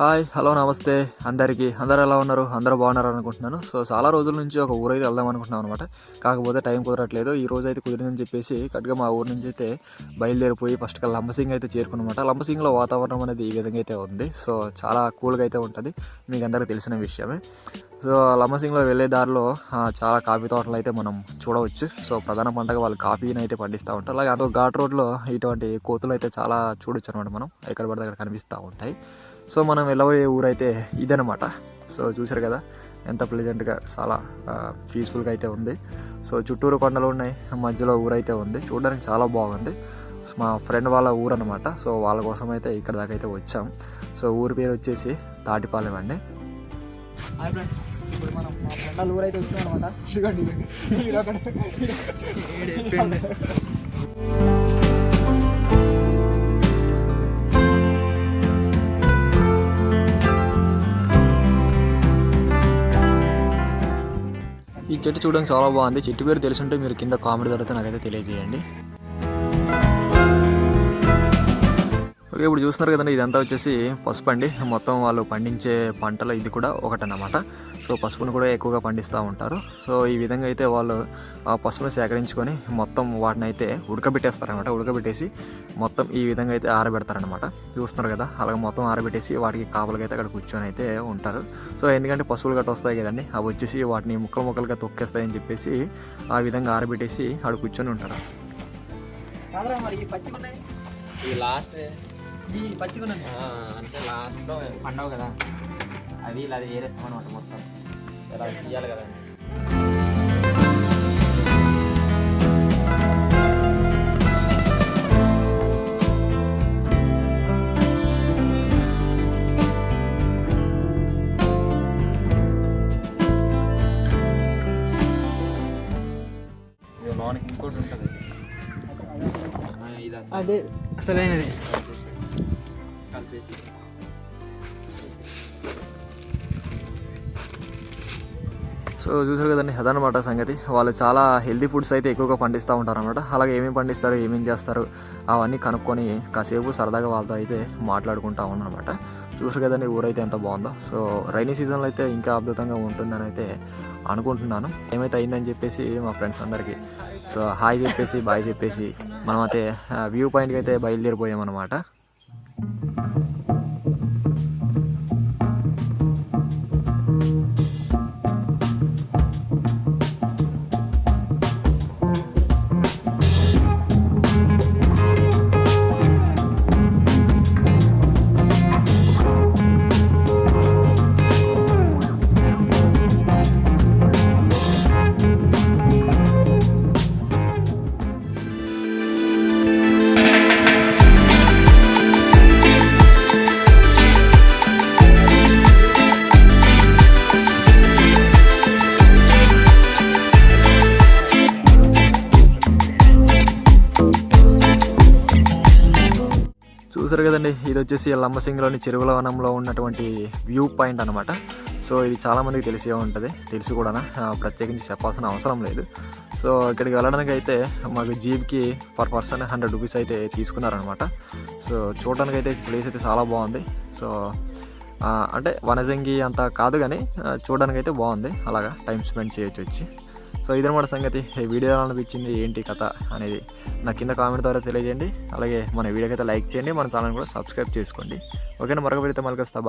Hi hello నమస్తే. అందరికీ అందరు ఎలా ఉన్నారు? అందరూ బాగున్నారు అనుకుంటున్నాను. సో చాలా రోజుల నుంచి ఒక ఊరు అయితే వెళ్దాం అనుకుంటున్నాం అనమాట కాకపోతే టైం కుదరట్లేదు. ఈ రోజు అయితే కుదిరిందని చెప్పేసి కట్టుగా మా ఊరు నుంచి అయితే బయలుదేరిపోయి ఫస్ట్ లంబసింగ్ అయితే చేరుకున్నమాట లంబసింగ్లో వాతావరణం అనేది ఈ విధంగా అయితే ఉంది. సో చాలా కూల్గా అయితే ఉంటుంది. మీకు అందరికీ తెలిసిన విషయమే. సో లంబసింగ్లో వెళ్ళే దారిలో చాలా కాఫీ తోటలు అయితే మనం చూడవచ్చు. సో ప్రధాన పంటగా వాళ్ళు కాఫీని అయితే పండిస్తూ ఉంటారు. అలాగే అదో ఘాట్ రోడ్లో ఇటువంటి కోతులు అయితే చాలా చూడొచ్చు అనమాట మనం. ఎక్కడ పడితే అక్కడ కనిపిస్తూ ఉంటాయి. సో మనం వెళ్ళబోయే ఊరైతే ఇదనమాట సో చూసారు కదా ఎంత ప్లెజెంట్గా చాలా పీస్ఫుల్గా అయితే ఉంది. సో చుట్టూరు కొండలు ఉన్నాయి మధ్యలో ఊరైతే ఉంది. చూడడానికి చాలా బాగుంది. మా ఫ్రెండ్ వాళ్ళ ఊరు అనమాట సో వాళ్ళ కోసం అయితే ఇక్కడ దాకా అయితే వచ్చాం. సో ఊరి పేరు వచ్చేసి తాటిపాలెం అండి. హాయ్ ఫ్రెండ్స్ ఇప్పుడు మనం మా ఫ్రెండ్ వాళ్ళ ఊరైతే వచ్చినాం అనమాట చెట్టు చూడడానికి చాలా బాగుంది. చెట్టు పేరు తెలుసుంటే మీరు కింద కామెంట్ ద్వారా నాకైతే తెలియజేయండి. ఇప్పుడు చూస్తున్నారు కదండి ఇదంతా వచ్చేసి పసుపు అండి. మొత్తం వాళ్ళు పండించే పంటలో ఇది కూడా ఒకటన్నమాట. సో పసుపును కూడా ఎక్కువగా పండిస్తూ ఉంటారు. సో ఈ విధంగా అయితే వాళ్ళు ఆ పసుపును సేకరించుకొని మొత్తం వాటిని అయితే ఉడకబెట్టేస్తారనమాట ఉడకబెట్టేసి మొత్తం ఈ విధంగా అయితే ఆరబెడతారనమాట చూస్తున్నారు కదా అలాగే మొత్తం ఆరబెట్టేసి వాటికి కాపలకి అయితే అక్కడ కూర్చొని అయితే ఉంటారు. సో ఎందుకంటే పశువులు గట్ట వస్తాయి కదండి అవి వచ్చేసి వాటిని ముక్కలు ముక్కలుగా తొక్కేస్తాయని చెప్పేసి ఆ విధంగా ఆరబెట్టేసి ఆడ కూర్చొని ఉంటారు. ఈ లాస్ట్ అంటే లాస్ట్లో పండవు కదా. అది ఇలా ఏరేస్తాం అనమాట మొత్తం. ఇలా తీయాలి కదా. ఇది లోనికి ఇంకోటి ఉంటుంది. అదే అసలైనది. కలిపేసి సో చూసారు కదండి అదనమాట సంగతి. వాళ్ళు చాలా హెల్తీ ఫుడ్స్ అయితే ఎక్కువగా పండిస్తూ ఉంటారు అనమాట అలాగే ఏమేమి పండిస్తారు ఏమేమి చేస్తారు అవన్నీ కనుక్కొని కాసేపు సరదాగా వాళ్ళతో అయితే మాట్లాడుకుంటా ఉన్నానమాట చూసారు కదండి ఊరైతే ఎంత బాగుందో. సో రైనీ సీజన్లో అయితే ఇంకా అద్భుతంగా ఉంటుందని అయితే అనుకుంటున్నాను. ఏమైతే అయిందని చెప్పేసి మా ఫ్రెండ్స్ అందరికీ. సో హాయ్ చెప్పేసి బాయ్ చెప్పేసి మనమైతే వ్యూ పాయింట్కి అయితే బయలుదేరిపోయామన్నమాట. చూసారు కదండి? ఇది వచ్చేసి లంబసింగిలోని చెరువుల వనంలో ఉన్నటువంటి వ్యూ పాయింట్ అనమాట సో ఇది చాలామందికి తెలిసే ఉంటుంది. తెలిసి కూడా. ప్రత్యేకించి చెప్పాల్సిన అవసరం లేదు. సో ఇక్కడికి వెళ్ళడానికి అయితే మాకు జీప్కి పర్ పర్సన్ హండ్రెడ్ రూపీస్ అయితే తీసుకున్నారనమాట సో చూడడానికి అయితే ప్లేస్ అయితే చాలా బాగుంది. సో అంటే వనజంగి అంత కాదు కానీ చూడడానికి అయితే బాగుంది. అలాగా టైం స్పెండ్ చేయొచ్చు వచ్చి. సో ఇదనమాట సంగతి ఈ వీడియో ఎలా అనిపించింది ఏంటి కథ అనేది నా కింద కామెంట్ ద్వారా తెలియజేయండి. అలాగే మన వీడియోకి అయితే లైక్ చేయండి మన ఛానల్ కూడా సబ్స్క్రైబ్ చేసుకోండి. ఓకేనా? మరొక పెడితే మళ్ళీ